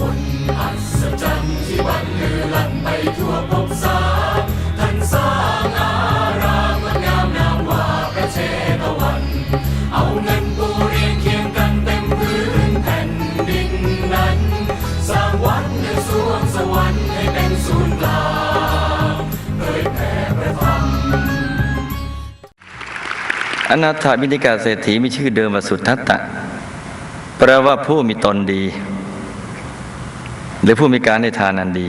คนอัศจรรย์ที่วันลือลั่นไปทั่วภพสามท่านสร้างอารามงามนามว่าพระเชตวัน เอาเงินปูเรียงเคียงกันเต็มพื้นแผ่นดินนั้น สร้างวัดในสวงสวรรค์ให้เป็นศูนย์กลางเผยแผ่พระธรรมอนาถาบิณฑิกาเศรษฐีมีชื่อเดิมว่าสุทัตตะแปลว่าผู้มีตนดี หรือผู้มีการในทานอันดี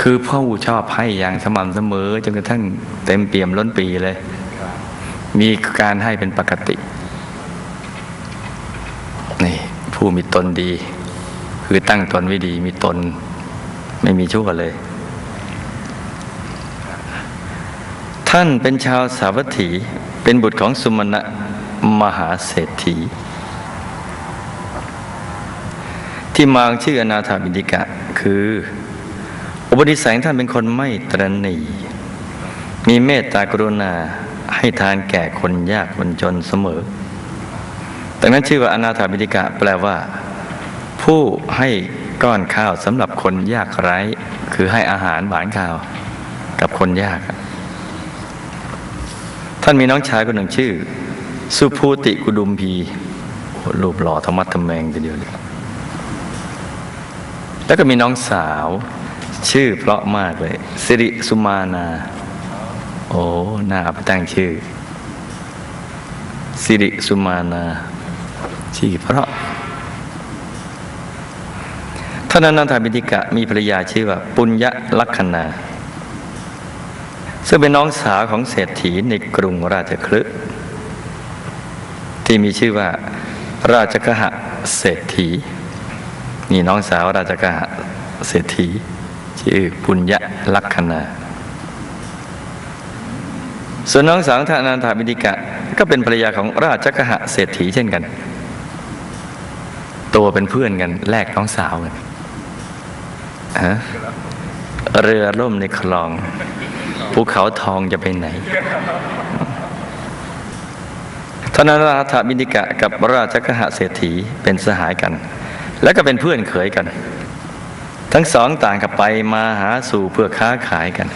คือผู้ชอบให้อย่างสม่ำเสมอจนกระทั่งเต็มเปี่ยมล้นปีเลย มีการให้เป็นปกติ นี่ผู้มีตนดี คือตั้งตนไว้ดี มีตนไม่มีชั่วเลย ท่านเป็นชาวสาวัตถี เป็นบุตรของสุมณะมหาเศรษฐี ที่มาของชื่ออนาถาบิณฑิกะ คือ อุปนิสัยของท่านเป็นคนไม่ตรณีมีเมตตากรุณาให้ทานแก่คนยากคนจนเสมอดังนั้นชื่อว่าอนาถาบิณฑิกะ แปลว่า ผู้ให้ก้อนข้าวสำหรับคนยากไร้ คือให้อาหารหวานข้าวกับคนยาก ท่านมีน้องชายคนหนึ่งชื่อ สุภูติกุดุมพีรูปหล่อธรรมัดทำแมงทีเดียวเลย แล้วก็มีน้องสาว ชื่อเพราะมากเลยสิริสุมานา โอ้น่าไปตั้งชื่อสิริสุมานาชื่อเพราะท่านนันทบิณฑิกะมีภรรยาชื่อว่า ปุญญลักษณาซึ่งเป็นน้องสาวของเศรษฐีในกรุงราชคลึที่มีชื่อว่า ราชกหะเศรษฐี นี่น้องสาวราชกะเศรษฐีชื่อปุญญลักษณาส่วนน้องสาวทานอนันทบิณฑิกะ ก็เป็นภรรยาของราชกะเศรษฐีเช่นกัน ตัวเป็นเพื่อนกันแลกน้องสาวกันฮะเรือล่มในคลองภูเขาทองจะไปไหนธนาราธบินิกะกับราชกหะเศรษฐีเป็นสหายกัน และก็เป็นเพื่อนเขยกัน ทั้งสองต่างกับไปมาหาสู่เพื่อค้าขายกัน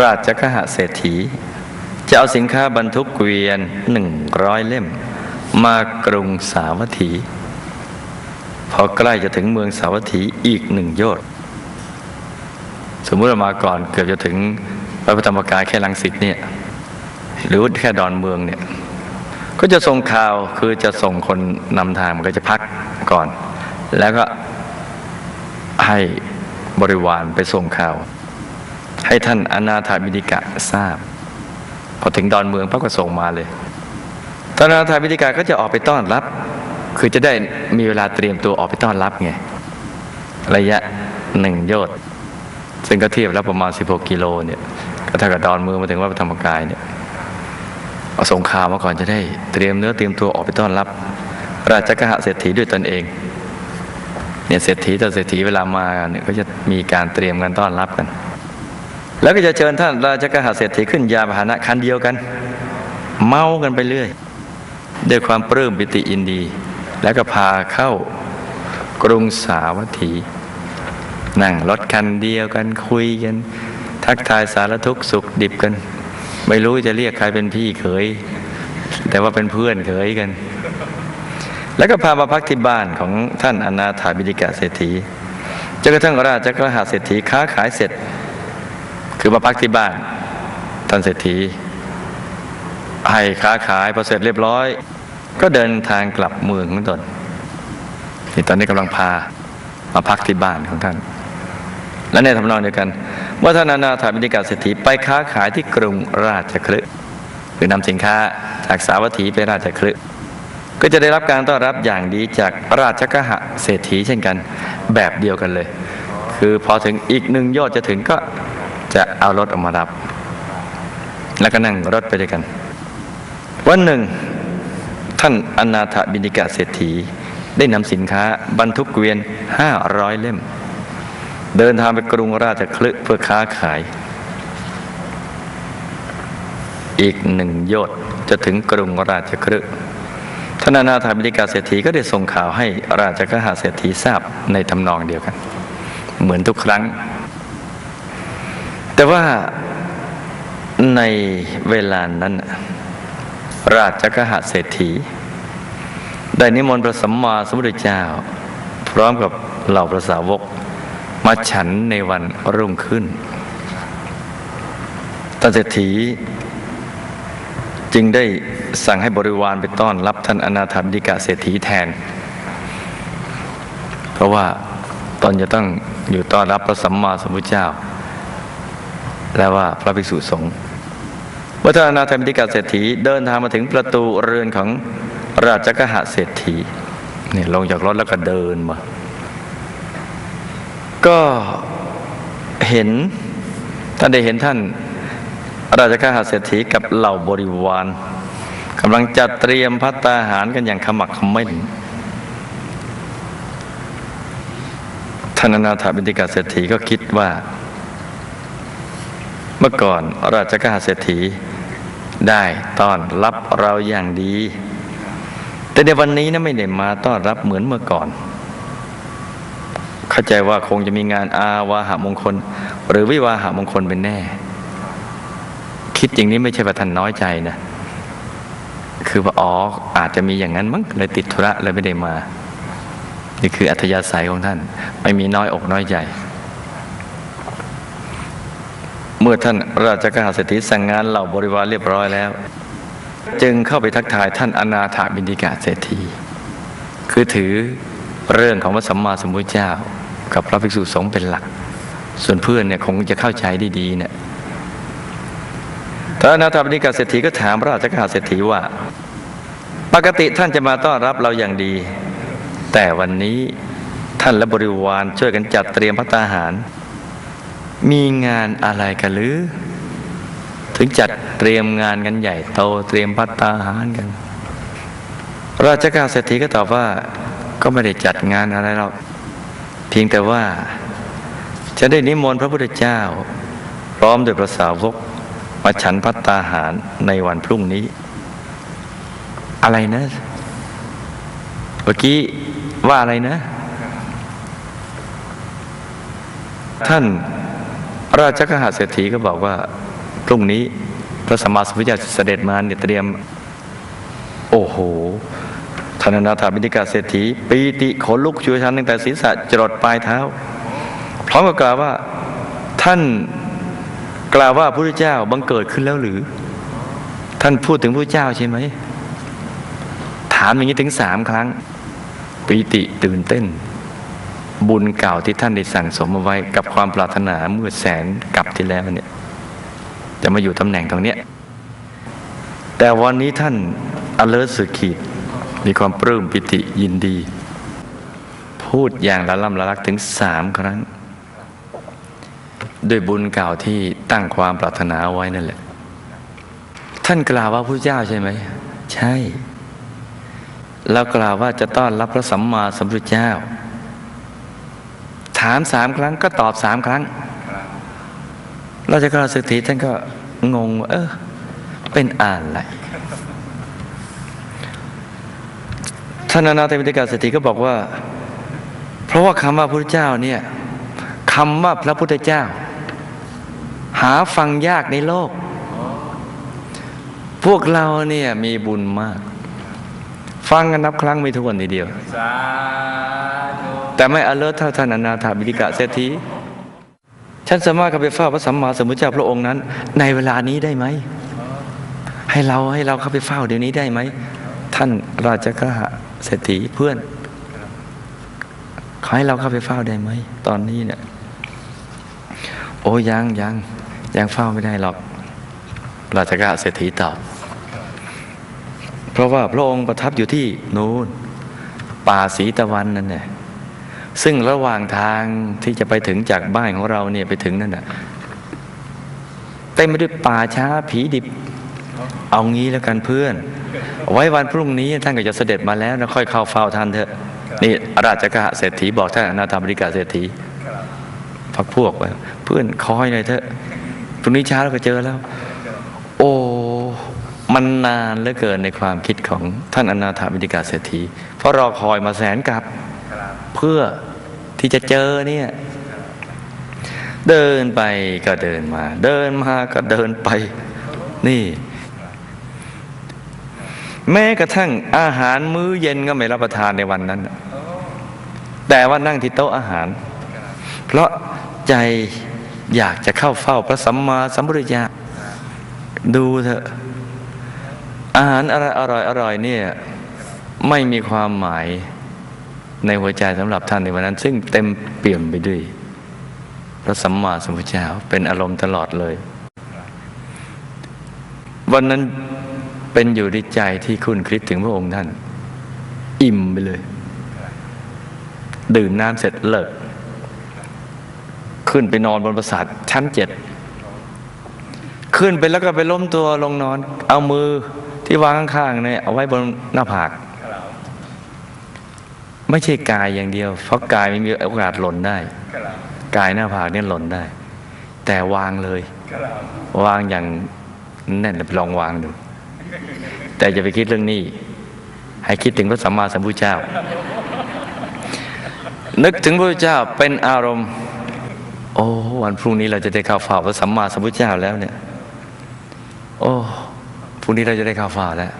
ราชกหะเศรษฐี จะเอาสินค้าบรรทุกเกวียนหนึ่งร้อยเล่ม มากรุงสาวัตถี พอใกล้จะถึงเมืองสาวัตถีอีกหนึ่งโยชนสมมติเรามาก่อนเกือบจะถึงพระพุทธธรรมกายแค่ลังสิตเนี่ย หรือแค่ดอนเมืองเนี่ย ก็จะส่งข่าวคือจะส่งคนนำทางมันก็จะพักก่อน แล้วก็ให้บริวารไปส่งข่าว ให้ท่านอนาถาบินิกะทราบ พอถึงดอนเมืองพระก็ส่งมาเลยท่านอนาถาบินิกะก็จะออกไปต้อนรับ คือจะได้มีเวลาเตรียมตัวออกไปต้อนรับไงระยะหนึ่งโยชน์ซึ่งก็เทียบแล้วประมาณ 16 กิโลเนี่ยก็เท่ากับดอนเมืองมาถึงวัดธรรมกายเนี่ย เอาส่งข่าวมาก่อนจะได้เตรียมเนื้อเตรียมตัวออกไปต้อนรับ ราชกหะเศรษฐีด้วยตนเองเนี่ยเศรษฐีต่อเศรษฐีเวลามาเนี่ยก็จะมีการเตรียมกันต้อนรับกัน แล้วก็จะเชิญท่านราชกหะเศรษฐีขึ้นยาพาหนะคันเดียวกัน เมากันไปเรื่อยด้วยความปลื้มปิติอินดี แล้วก็พาเข้ากรุงสาวัตถี นั่งรถคันเดียวกันคุยกัน ทักทายสารทุกข์สุขดิบกัน ไม่รู้จะเรียกใครเป็นพี่เขย แต่ว่าเป็นเพื่อนเขยกัน แล้วก็พามาพักที่บ้านของท่านอนาถาบิดิกะเศรษฐีจนกระทั่งราชกรหาเศรษฐีค้าขายเสร็จ คือมาพักที่บ้าน ท่านเศรษฐีให้ค้าขายพอเสร็จเรียบร้อย ก็เดินทางกลับเมืองของตนนี่ตอนนี้กำลังพามาพักที่บ้านของท่าน และในทำนองเดียวกันเมื่อท่านอนาถาบิณฑิกาเศรษฐีไปค้าขายที่กรุงราชคลึหรือนำสินค้าจากสาวัตถีไปราชคลึก็จะได้รับการต้อนรับอย่างดีจากราชกหะเศรษฐีเช่นกันแบบเดียวกันเลย คือพอถึงอีกหนึ่งยอดจะถึงก็จะเอารถออกมารับ แล้วก็นั่งรถไปด้วยกัน วันหนึ่งท่านอนาถบิณฑิกาเศรษฐีได้นำสินค้าบรรทุกเกวียนห้าร้อยเล่ม เดินทางไปกรุงราชคลึเพื่อค้าขาย อีกหนึ่งโยชน์จะถึงกรุงราชคลึท่านอนาถาบิกาเศรษฐีก็ได้ส่งข่าวให้ราชกหาเศรษฐีทราบในทำนองเดียวกัน เหมือนทุกครั้ง แต่ว่าในเวลานั้น ราชกหาเศรษฐี ได้นิมนต์พระสัมมาสัมพุทธเจ้า พร้อมกับเหล่าพระสาวก มาฉันในวันรุ่งขึ้นท่าเศรษฐีจึงได้สั่งให้บริวารไปต้อนรับท่านอนาถบิกาเศรษฐีแทน เพราะว่าตอนจะต้องอยู่ต้อนรับพระสัมมาสัมพุทธเจ้า และว่าพระภิกษุสงฆ์เมื่อท่านอนาถาบิณฑิกาเศรษฐีเดินทางมาถึงประตูเรือนของราชกหะเศรษฐีเนี่ยลงจากรถแล้วก็เดินมา ก็เห็นท่านได้เห็นท่าน ราชกหาเศรษฐีกับเหล่าบริวารกำลังจัดเตรียมพัตตาหารกันอย่างขมักขม้นท่านอนาถาบิณฑิกาเศรษฐีก็คิดว่า เมื่อก่อนราชกหาเศรษฐีได้ต้อนรับเราอย่างดี แต่ในวันนี้นะไม่ได้มาต้อนรับเหมือนเมื่อก่อน เข้าใจว่าคงจะมีงานอาวาหามงคล หรือวิวาหามงคลเป็นแน่ คิดอย่างนี้ไม่ใช่ว่าท่านน้อยใจนะ คือว่าอ๋ออาจจะมีอย่างนั้นมั้งเลยติดธุระเลยไม่ได้มานี่คืออัธยาศัยของท่าน ไม่มีน้อยอกน้อยใจ เมื่อท่านราชกหาเศรษฐีสั่งงานเหล่าบริวารเรียบร้อยแล้ว จึงเข้าไปทักทายท่านอนาถาบิณฑิกาเศรษฐีคือถือเรื่องของพระสัมมาสัมพุทธเจ้า กับพระภิกษุสงฆ์เป็นหลัก ส่วนเพื่อนเนี่ยคงจะเข้าใจได้ดีเนี่ยท่านอนาถบิณฑิกาเศรษฐีก็ถามพระราชกาเศรษฐีว่า ปกติท่านจะมาต้อนรับเราอย่างดี แต่วันนี้ท่านและบริวารช่วยกันจัดเตรียมพัตตาหาร มีงานอะไรกันหรือ ถึงจัดเตรียมงานกันใหญ่โตเตรียมพัตตาหารกัน ราชกาเศรษฐีก็ตอบว่าก็ไม่ได้จัดงานอะไรหรอก เพียงแต่ว่าจะได้นิมนต์พระพุทธเจ้า พร้อมด้วยพระสาวกมาฉันพัตตาหารในวันพรุ่งนี้ อะไรนะ เมื่อกี้ว่าอะไรนะ ท่านราชกหาเศรษฐีก็บอกว่า พรุ่งนี้พระสมมาสัมพุทธเจ้าเสด็จมาเนี่ยเตรียม โอ้โห ธนนาถาบิณฑิกาเศรษฐีปีติขนลุกชูชันตั้งแต่ศีรษะจรดปลายเท้า พร้อมกับกล่าวว่าท่านกล่าวว่าพระพุทธเจ้าบังเกิดขึ้นแล้วหรือ ท่านพูดถึงพระเจ้าใช่ไหม ถามอย่างนี้ถึงสามครั้งปีติตื่นเต้น บุญเก่าที่ท่านได้สั่งสมเอาไว้กับความปรารถนาเมื่อแสนกับที่แล้วเนี่ย จะมาอยู่ตำแหน่งตรงเนี้ยแต่วันนี้ท่านอเลิศสุดขีด มีความปลื้มปิติยินดี พูดอย่างละล่ำละลักถึงสามครั้ง ด้วยบุญเก่าที่ตั้งความปรารถนาไว้นั่นแหละ ท่านกล่าวว่าพระเจ้าใช่ไหม ใช่แล้วกล่าวว่าจะต้อนรับพระสัมมาสัมพุทธเจ้า ถามสามครั้งก็ตอบสามครั้ง เราจะกล่าวสถิท่านก็งงเออเป็นอะไร ท่านอนาถบิณฑิกาเศรษฐีก็บอกว่า เพราะว่าคำว่าพระพุทธเจ้าเนี่ยคำว่าพระพุทธเจ้า หาฟังยากในโลก พวกเราเนี่ยมีบุญมาก ฟังกันนับครั้งไม่ถ้วนทีเดียว แต่ไม่อเลิศเท่าท่านอนาถาบิณฑิกาเศรษฐีฉันสามารถเข้าไปเฝ้าพระสัมมาสัมพุทธเจ้าพระองค์นั้น ในเวลานี้ได้ไหม ให้เราให้เราเข้าไปเฝ้าเดี๋ยวนี้ได้ไหม ท่านราชกะ เศรษฐีเพื่อนขอให้เราเข้าไปเฝ้าได้ไหมตอนนี้เนี่ย โอ้ยังยังยังเฝ้าไม่ได้หรอกราชกะเศรษฐีตอบเพราะว่าพระองค์ประทับอยู่ที่นู้นป่าสีตะวันนั่นแหละซึ่งระหว่างทางที่จะไปถึงจากบ้านของเราเนี่ยไปถึงนั่นน่ะเต็มไปด้วยป่าช้าผีดิบ เอางี้แล้วกันเพื่อน ไว้วันพรุ่งนี้ท่านก็จะเสด็จมาแล้วนะค่อยเข้าเฝ้าท่านเถอะ นี่ราชกะเศรษฐีบอกท่านอนาถบริกาเศรษฐีพักพวกไว้เพื่อนคอยหน่อยเถอะพรุ่งนี้เช้าเราก็เจอแล้ว โอ้มันนานเหลือเกินในความคิดของท่านอนาถบิณฑิกาเศรษฐี เพราะรอคอยมาแสนกับเพื่อที่จะเจอเนี่ยเดินไปก็เดินมา เดินมาก็เดินไป นี่ แม้กระทั่งอาหารมื้อเย็นก็ไม่รับประทานในวันนั้น แต่ว่านั่งที่โต๊ะอาหาร เพราะใจอยากจะเข้าเฝ้าพระสัมมาสัมพุทธเจ้าดูเถอะ อาหารอะไรอร่อยอร่อยเนี่ยไม่มีความหมายในหัวใจสำหรับท่านในวันนั้น ซึ่งเต็มเปี่ยมไปด้วย พระสัมมาสัมพุทธเจ้าเป็นอารมณ์ตลอดเลย วันนั้น เป็นอยู่ในใจที่คุณคิดถึงพระองค์ท่าน อิ่มไปเลย ดื่มน้ำเสร็จเลิก ขึ้นไปนอนบนปราสาทชั้นเจ็ด ขึ้นไปแล้วก็ไปล้มตัวลงนอน เอามือที่วางข้างๆเนี่ยเอาไว้บนหน้าผาก ไม่ใช่กายอย่างเดียว เพราะกายไม่มีโอกาสหล่นได้ กายหน้าผากเนี่ยหล่นได้ แต่วางเลย วางอย่างแน่นลองวางดู แต่จะไปคิดเรื่องนี้ ให้คิดถึงพระสัมมาสัมพุทธเจ้า นึกถึงพระพุทธเจ้าเป็นอารมณ์ โอ้วันพรุ่งนี้เราจะได้ข้าวฝ่าพระสัมมาสัมพุทธเจ้าแล้วเนี่ย โอ้พรุ่งนี้เราจะได้ข้าวฝ่าแล้ว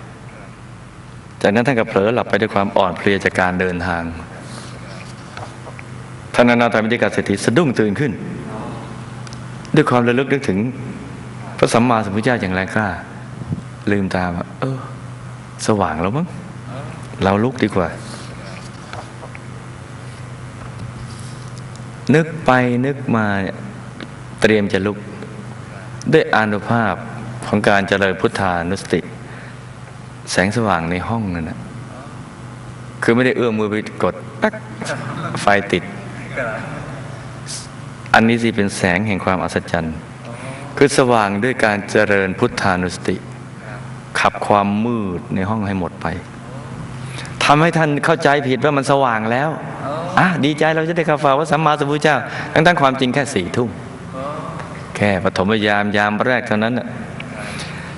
จากนั้นท่านก็เผลอหลับไปด้วยความอ่อนเพลียจากการเดินทางท่านอนาถามิติกาเศรษฐีสะดุ้งตื่นขึ้น ด้วยความระลึกนึกถึงพระสัมมาสัมพุทธเจ้าอย่างแรงกล้า ลืมตาเออ สว่างแล้วมั้งเราลุกดีกว่า นึกไปนึกมาเตรียมจะลุก ด้วยอนุภาพของการเจริญพุทธานุสติ แสงสว่างในห้องนั่นนะคือไม่ได้เอื้อมมือไปกดปักไฟติด อันนี้สิเป็นแสงแห่งความอัศจรรย์ คือสว่างด้วยการเจริญพุทธานุสติ ขับความมืดในห้องให้หมดไปทำให้ท่านเข้าใจผิดว่ามันสว่างแล้วอะดีใจเราจะได้ข่าวฝ่าว่าสัมมาสัมพุทธเจ้า ทั้งทั้งความจริงแค่สี่ทุ่มแค่ปฐมยามยามแรกเท่านั้นน่ะ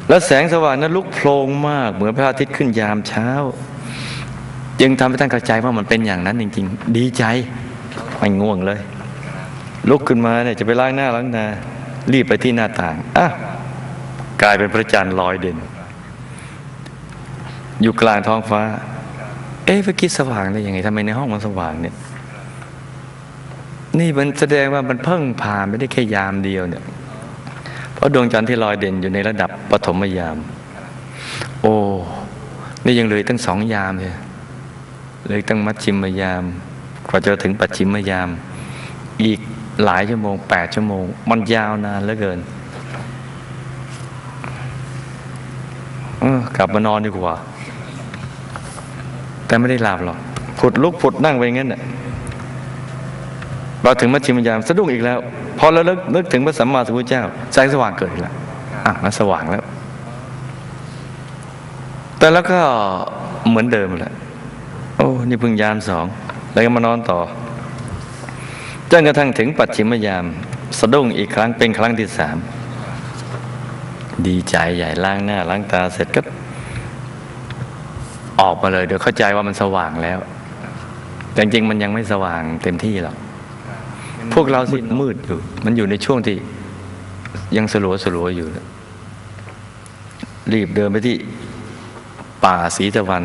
แล้วแสงสว่างนั้นลุกโพลงมากเหมือนพระอาทิตย์ขึ้นยามเช้า จึงทำให้ท่านเข้าใจว่ามันเป็นอย่างนั้นจริง ๆ ดีใจไม่ง่วงเลย ลุกขึ้นมาเนี่ยจะไปล้างหน้าล้างตารีบไปที่หน้าต่างอะกลายเป็นพระจันทร์ลอยเด่น อยู่กลางท้องฟ้า เอ๊ะไปคิดสว่างได้ยังไงทำไมในห้องมันสว่างเนี่ย นี่มันแสดงว่ามันเพิ่งผ่านไม่ได้แค่ยามเดียวเนี่ย เพราะดวงจันทร์ที่ลอยเด่นอยู่ในระดับปฐมยาม โอ้นี่ยังเหลยตั้งสองยามเลยเลยตั้งมัชชิมยาม กว่าจะถึงปัจฉิมยาม อีกหลายชั่วโมงแปดชั่วโมง มันยาวนานเหลือเกินออกลับมานอนดีกว่า แต่ไม่ได้หลับหรอกผุดลุกผุดนั่งไปอย่างนั้นน่ะเราถึงมัชชิมยามสะดุ้งอีกแล้ว พอเราเลิกนึกถึงพระสัมมาสัมพุทธเจ้าแสงสว่างเกิดอีกแล้วอะมันสว่างแล้ว แต่แล้วก็เหมือนเดิมแหละโอ้นี่พิ่งยามสองแล้วก็มานอนต่อจนกระทั่งถึงปัจฉิมยาม สะดุ้งอีกครั้งเป็นครั้งที่สามดีใจใหญ่ล้างหน้าล้างตาเสร็จก็ ออกมาเลย เดี๋ยวเข้าใจว่ามันสว่างแล้ว แต่จริงๆมันยังไม่สว่างเต็มที่หรอกพวกเราสิมืดอยู่ มันอยู่ในช่วงที่ยังสลัวสลัวอยู่ รีบเดินไปที่ป่าสีตะวัน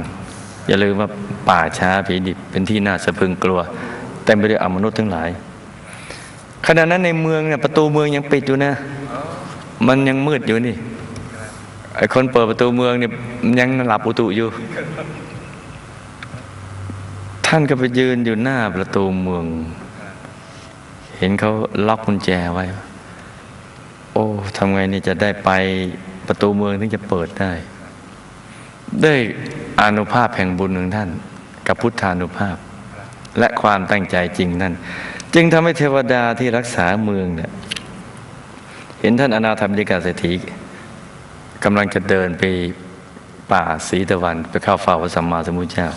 อย่าลืมว่าป่าช้าผีดิบเป็นที่น่าสะพรึงกลัวเต็มไปด้วยอมนุษย์ทั้งหลายขณะนั้นในเมืองเนี่ยประตูเมืองยังปิดอยู่นะ มันยังมืดอยู่นี่ ไอ้คนเปิดประตูเมืองเนี่ยยังหลับอุตุอยู่ ท่านก็ไปยืนอยู่หน้าประตูเมือง เห็นเขาล็อกกุญแจไว้ โอ้ทำไงนี่จะได้ไปประตูเมืองถึงจะเปิดได้ได้อานุภาพแห่งบุญของท่าน กับพุทธานุภาพ และความตั้งใจจริงนั่น จึงทำให้เทวดาที่รักษาเมืองเนี่ยเห็นท่านอนาถบิณฑิกาเศรษฐี กำลังจะเดินไปป่าสีตะวันไปเข้าเฝ้าพระสัมมาสัมพุทธเจ้า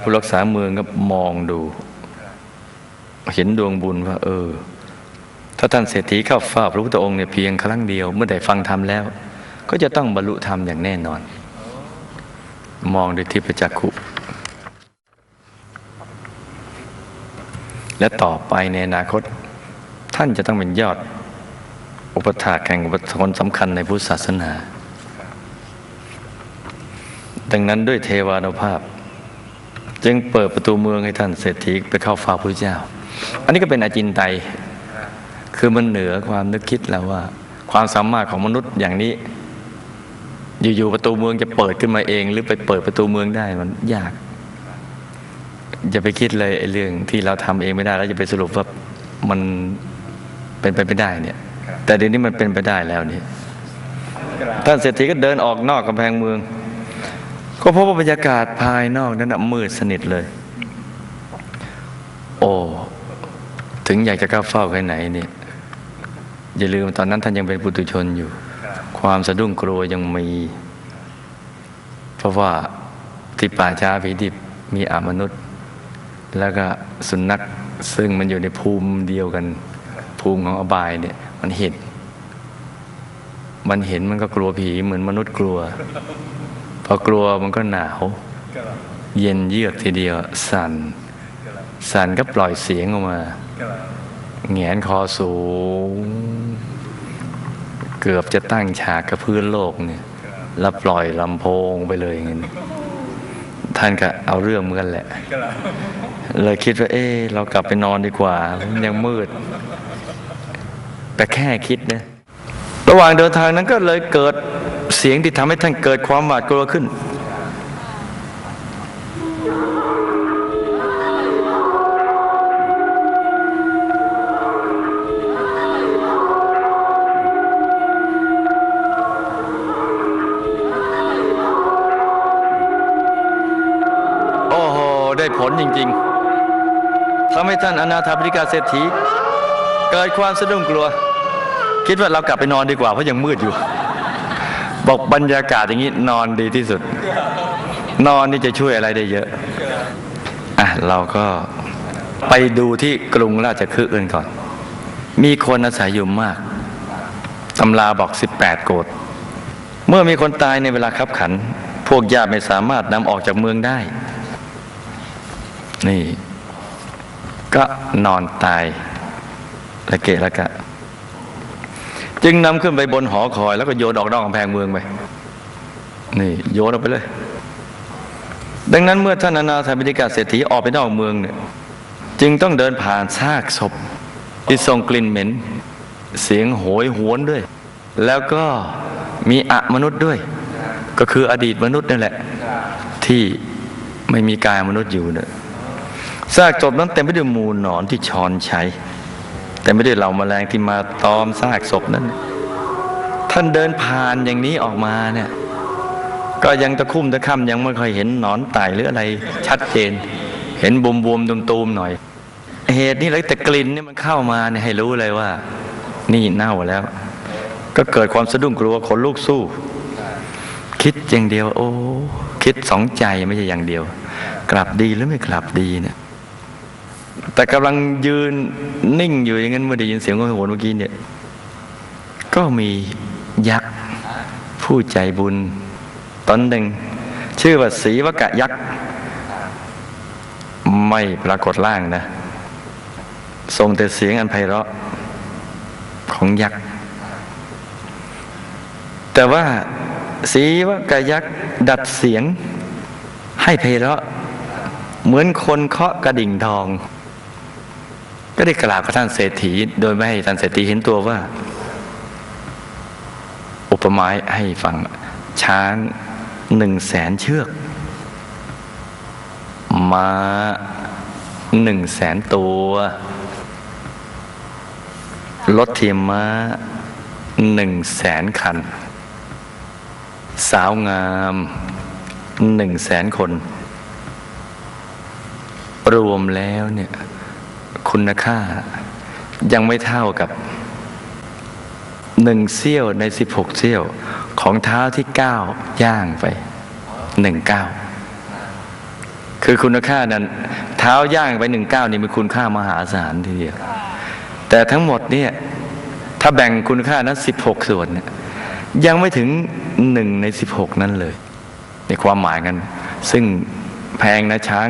ผู้รักษาเมืองก็มองดู เห็นดวงบุญว่า เออ ถ้าท่านเศรษฐีเข้าเฝ้าพระพุทธองค์เนี่ยเพียงครั้งเดียว เมื่อได้ฟังธรรมแล้ว ก็จะต้องบรรลุธรรมอย่างแน่นอน มองด้วยทิพจักขุและต่อไปในอนาคต ท่านจะต้องเป็นยอด อุปถากแห่งอุปทนสำคัญในพุทธศาสนา ดังนั้นด้วยเทวานุภาพ จึงเปิดประตูเมืองให้ท่านเศรษฐีไปเข้าฝ้าพระเจ้า อันนี้ก็เป็นอาจินไตยคือมันเหนือความนึกคิดแล้วว่า ความสามารถของมนุษย์อย่างนี้ อยู่ๆประตูเมืองจะเปิดขึ้นมาเอง หรือไปเปิดประตูเมืองได้มันยากอย่าไปคิดเลยไอ้เรื่องที่เราทำเองไม่ได้แล้วจะไปสรุปว่ามันเป็นไปไม่ได้เนี่ย แต่เดี๋ยวนี้มันเป็นไปได้แล้วเนี่ยท่านเศรษฐีก็เดินออกนอกกำแพงเมือง ก็พบว่าบรรยากาศภายนอกนั้นนะมืดสนิทเลย โอ้ถึงอยากจะก้าวเฝ้าแค่ไหนเนี่ยอย่าลืมตอนนั้นท่านยังเป็นปุถุชนอยู่ ความสะดุ้งกลัวยังมี เพราะว่าที่ป่าช้าผีดิบมีอามนุษย์ แล้วก็สุนัขซึ่งมันอยู่ในภูมิเดียวกัน ภูมิของอบายเนี่ย มันเห็น มันเห็นมันก็กลัวผีเหมือนมนุษย์กลัว พอกลัวมันก็หนาว เย็นเยือกทีเดียว สั่น สั่นก็ปล่อยเสียงออกมาแงนคอสูง เกือบจะตั้งฉากกับพื้นโลกเนี่ย แล้วปล่อยลำโพงไปเลยอย่างนี้ท่านก็เอาเรื่องเหมือนกันแหละ เลยคิดว่า เอ๊ะเรากลับไปนอนดีกว่ามันยังมืด แต่แค่คิดนะระหว่างเดินทางนั้นก็เลยเกิดเสียงที่ทำให้ท่านเกิดความหวาดกลัวขึ้น โอ้โห ได้ผลจริง ๆทำให้ท่านอนาถาบริกาเศรษฐี เกิดความสะดุ้งกลัว คิดว่าเรากลับไปนอนดีกว่าเพราะยังมืดอยู่ บอกบรรยากาศอย่างนี้นอนดีที่สุด นอนนี่จะช่วยอะไรได้เยอะอะเราก็ไปดูที่กรุงราชคฤห์กันก่อน มีคนอาศัยอยู่มากตำราบอก 18 โกดเมื่อมีคนตายในเวลาคับขัน พวกญาติไม่สามารถนำออกจากเมืองได้ นี่ ก็นอนตายละเกะละกะ จึงนำขึ้นไปบนหอคอย แล้วก็โยนออกนอกกำแพงเมืองไปนี่โยนออกไปเลย ดังนั้นเมื่อท่านอนาถบิณฑิกาเศรษฐีออกไปนอกเมืองเนี่ยจึงต้องเดินผ่านซากศพที่ส่งกลิ่นเหม็น เสียงโหยหวนด้วย แล้วก็มีอะมนุษย์ด้วย ก็คืออดีตมนุษย์นั่นแหละ ที่ไม่มีกายมนุษย์อยู่เนี่ยซากศพนั้นเต็มไปด้วยมูลหนอนที่ชอนใชัย แต่ไม่ได้เหล่าแมลงที่มาตอมซากศพนั้น ท่านเดินผ่านอย่างนี้ออกมาเนี่ย ก็ยังตะคุ่มตะค่ำยังไม่ค่อยเห็นหนอนไต่หรืออะไรชัดเจน เห็นบวมบวมๆตูมๆหน่อย เหตุนี้เลยแต่กลิ่นนี่มันเข้ามาเนี่ยให้รู้เลยว่า นี่เน่าแล้ว ก็เกิดความสะดุ้งกลัวขนลุกสู้ คิดอย่างเดียว โอ้คิดสองใจไม่ใช่อย่างเดียว กลับดีหรือไม่กลับดีเนี่ย แต่กำลังยืนนิ่งอยู่อย่างนั้นเมื่อได้ยินเสียงโหยหวนเมื่อกี้เนี่ย ก็มียักษ์ผู้ใจบุญตนหนึ่ง ชื่อว่าศรีวกะยักษ์ไม่ปรากฏร่างนะทรงแต่เสียงอันไพเราะของยักษ์แต่ว่าศรีวกะยักษ์ดัดเสียงให้ไพเราะ เหมือนคนเคาะกระดิ่งทอง ก็ได้กล่าวกับท่านเศรษฐี โดยไม่ให้ท่านเศรษฐีเห็นตัวว่า อุปมาให้ฟังช้างหนึ่งแสนเชือกม้าหนึ่งแสนตัวรถเทียมม้าหนึ่งแสนคัน สาวงามหนึ่งแสนคน รวมแล้วเนี่ย คุณค่า ยังไม่เท่ากับหนึ่งเสี้ยวในสิบหกเสี้ยวของเท้าที่เก้าย่างไปหนึ่งเก้าคือคุณค่านั้น เท้าย่างไปหนึ่งเก้านี่มีคุณค่ามหาศาลทีเดียว แต่ทั้งหมดเนี่ยถ้าแบ่งคุณค่านั้น16ส่วนเนี่ยยังไม่ถึงหนึ่งใน16นั้นเลย ในความหมายกัน ซึ่งแพงนะช้าง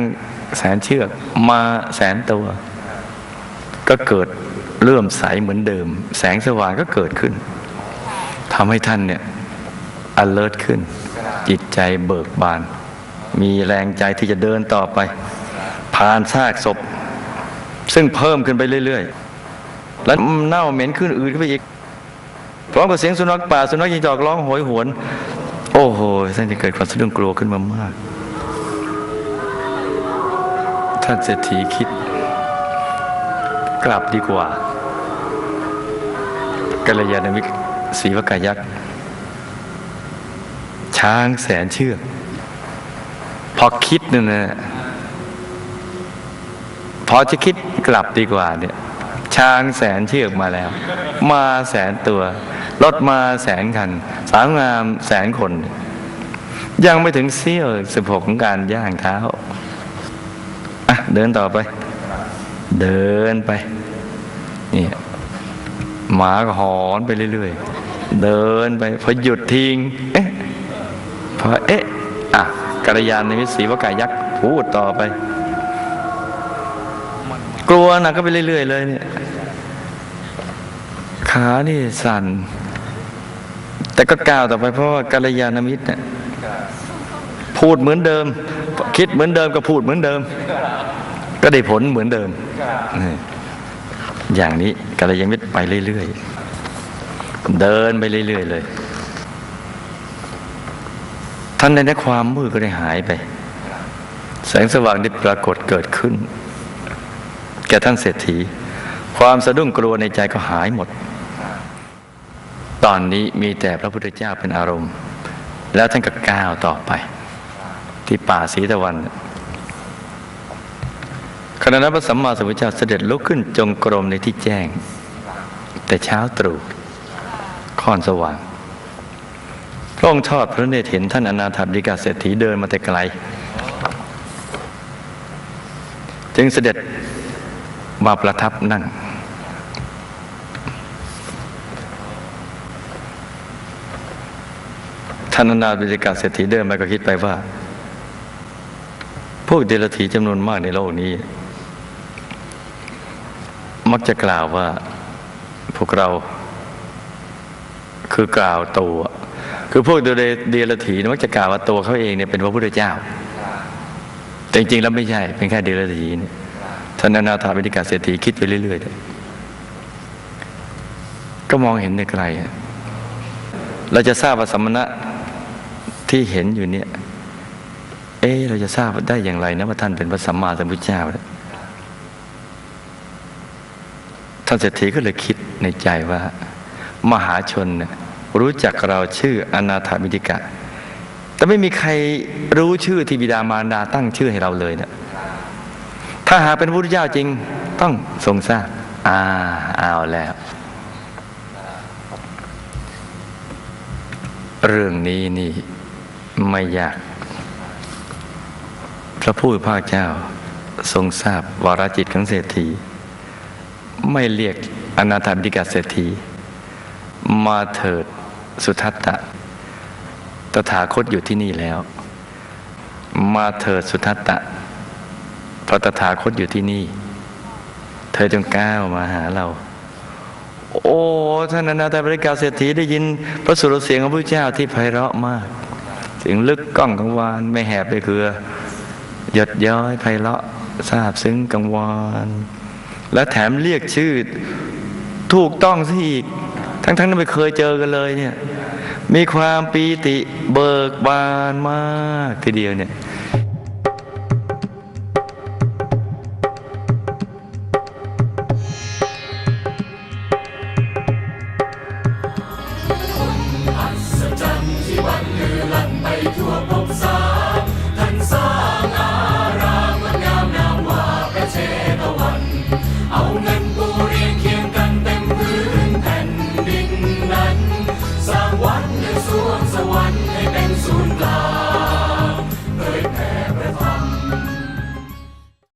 แสนเชือกมาแสนตัว ก็เกิดเลื่อมใสเหมือนเดิม แสงสว่างก็เกิดขึ้นทำให้ท่านเนี่ย alert ขึ้น จิตใจเบิกบาน มีแรงใจที่จะเดินต่อไป ผ่านซากศพ ซึ่งเพิ่มขึ้นไปเรื่อยๆ แล้วเน่าเหม็นขึ้นอืดขึ้นไปอีกพร้อมกับเสียงสุนัขป่าสุนัขยิงจอกร้องโหยหวน โอ้โหท่านจะเกิดความสะดุ้งกลัวขึ้นมามาก ท่านเศรษฐีคิด กลับดีกว่ากัลยาณมิตรศรีวกายักษ์ช้างแสนเชือกพอคิดนั่นนะพอจะคิดกลับดีกว่าเนี่ย ช้างแสนเชือกมาแล้ว มาแสนตัวรถมาแสนคัน สาวงามแสนคน ยังไม่ถึงเสี้ยวสิบหกของการย่างเท้า อะ เดินต่อไป เดินไปนี่หมาก็หอนไปเรื่อยๆ เดินไปพอหยุดทิ้งเอ๊ะพอเอ๊ะอะกัลยาณมิตรศีวกายักษ์พูดต่อไป กลัวนักก็ไปเรื่อยๆเลยเนี่ยขานี่สั่น แต่ก็ก้าวต่อไปเพราะว่ากัลยาณมิตรเนี่ยพูดเหมือนเดิม คิดเหมือนเดิมก็พูดเหมือนเดิม ได้ผลเหมือนเดิมนี่อย่างนี้กัลยาณมิตรไปเรื่อยๆ เดินไปเรื่อยๆเลย ท่านในนั้นความมืดก็ได้หายไป แสงสว่างได้ปรากฏเกิดขึ้น แก่ท่านเศรษฐี ความสะดุ้งกลัวในใจก็หายหมด ตอนนี้มีแต่พระพุทธเจ้าเป็นอารมณ์ แล้วท่านก็ก้าวต่อไป ที่ป่าสีตะวัน ขณะนั้นพระสัมมาสัมพุทธเจ้าเสด็จลุกขึ้นจงกรมในที่แจ้ง แต่เช้าตรู่ค่อนสว่างพระองค์ทอดพระเนตรเห็นท่านอนาถบิกาเศรษฐีเดินมาแต่ไกล จึงเสด็จมาประทับนั่ง ท่านอนาถบิกาเศรษฐีเดินมาก็คิดไปว่า พวกเดรัจฉีจำนวนมากในโลกนี้ มักจะกล่าวว่า พวกเรา คือกล่าวตัว คือพวกเดรัจฉีมักจะกล่าวว่าตัวเขาเองเนี่ยเป็นพระพุทธเจ้า แต่จริงๆแล้วไม่ใช่ เป็นแค่เดรัจฉีท่านอนาถาบิณกาเศรษฐีคิดไปเรื่อยๆก็มองเห็นในไกลเราจะทราบว่าสมณะที่เห็นอยู่เนี่ย เอ๊เราจะทราบได้อย่างไรนะว่าท่านเป็นพระสัมมาสัมพุทธเจ้า ท่านเศรษฐีก็เลยคิดในใจว่า มหาชนรู้จักเราชื่ออนาถาบิกะ แต่ไม่มีใครรู้ชื่อที่บิดามารดาตั้งชื่อให้เราเลยเนะถ้าหาเป็นพระพุทธเจ้าจริงต้องทรงทราบอ่าเอาแล้ว เรื่องนี้นี่ไม่ยาก พระผู้เป็นพระเจ้าทรงทราบวาระจิตของเศรษฐี ไม่เรียกอนาถาบิกาเศรษฐี มาเถิดสุทัตตะ ตถาคตอยู่ที่นี่แล้ว มาเถิดสุทัตตะพระตถาคตอยู่ที่นี่ เธอจงก้าวมาหาเรา โอ้ท่านอนาถาบิกาเศรษฐีได้ยินพระสุรเสียงของพระเจ้าที่ไพเราะมากเสียงลึกก้องกังวานไม่แหบไปคือหยดย้อยไพเราะทราบซึ้งกังวาน และแถมเรียกชื่อถูกต้องซะอีก ทั้งๆที่ไม่เคยเจอกันเลยเนี่ย มีความปีติเบิกบานมากทีเดียวเนี่ย